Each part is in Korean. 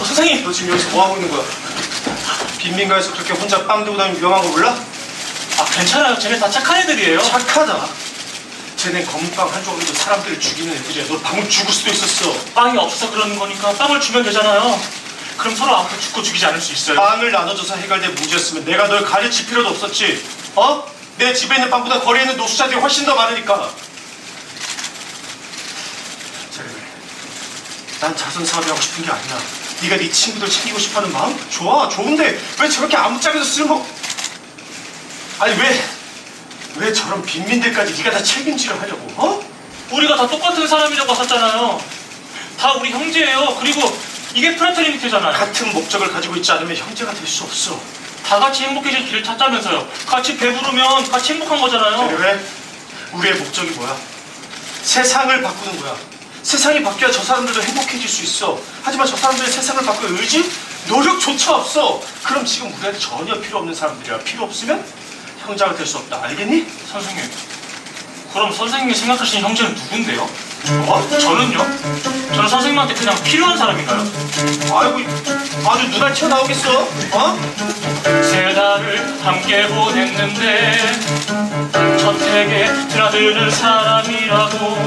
어, 선생님! 너 지금 여기서 뭐 하고 있는 거야? 빈민가에서 그렇게 혼자 빵 들고 다니면 위험한 거 몰라? 아, 괜찮아요. 쟤네 다 착한 애들이에요. 착하다. 쟤네 검은빵 한 조각으로 사람들을 죽이는 애들이야. 너 방금 죽을 수도 있었어. 빵이 없어서 그러는 거니까 빵을 주면 되잖아요. 그럼 서로 앞으로 죽고 죽이지 않을 수 있어요. 빵을 나눠줘서 해결된 문제였으면 내가 널 가르칠 필요도 없었지. 어? 내 집에 있는 빵보다 거리에 있는 노숙자들이 훨씬 더 많으니까. 자, 그래. 난 자선 사업이 하고 싶은 게 아니야. 네가 네 친구들 챙기고 싶어하는 마음? 좋아, 좋은데 왜 저렇게 아무짝에도 쓸모... 아니 왜... 왜 저런 빈민들까지 네가 다 책임지려 하려고, 어? 우리가 다 똑같은 사람이라고 하셨잖아요. 다 우리 형제예요. 그리고 이게 프라테르니티잖아요. 같은 목적을 가지고 있지 않으면 형제가 될 수 없어. 다 같이 행복해질 길을 찾자면서요. 같이 배부르면 같이 행복한 거잖아요. 그래? 우리의 목적이 뭐야? 세상을 바꾸는 거야. 세상이 바뀌어야 저 사람들도 행복해질 수 있어. 하지만 저 사람들의 세상을 바꿀 의지, 노력조차 없어. 그럼 지금 우리한테 전혀 필요 없는 사람들이야. 필요 없으면 형제가 될 수 없다. 알겠니? 선생님. 그럼 선생님이 생각하시는 형제는 누군데요? 어? 저는요? 저는 선생님한테 그냥 필요한 사람인가요? 아이고, 아주 눈알 튀어나오겠어. 어? 세 달을 함께 보냈는데 저택에 드나드는 사람이라고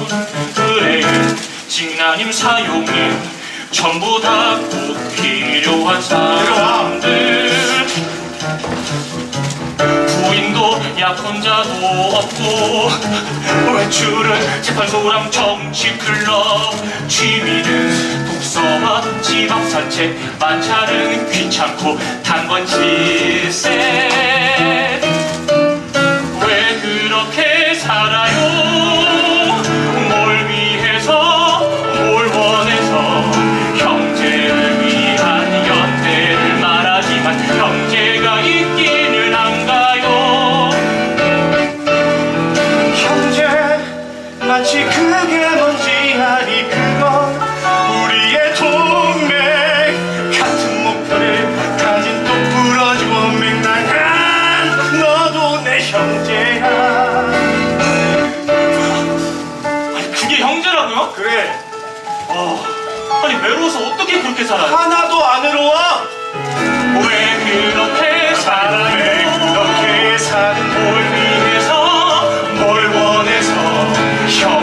진나님 사용님 전부 다 꼭 필요한 사람들. 부인도 약혼자도 없고 외출은 재판소랑 정치 클럽 취미는 독서와 집앞 산책 만찬은 귀찮고 단번칠세. 왜 그렇게 살아요 그게 뭔지 아니 그건 우리의 동맹 같은 목표를 가진 또 부러지고 맹랑한 너도 내 형제야 아니 그게 형제라고요? 그래 어, 아니 외로워서 어떻게 그렇게 살아? 하나도 안 외로워 왜 그렇게 살아요? 왜 그렇게 사는 뭘 위해서 뭘 원해서 형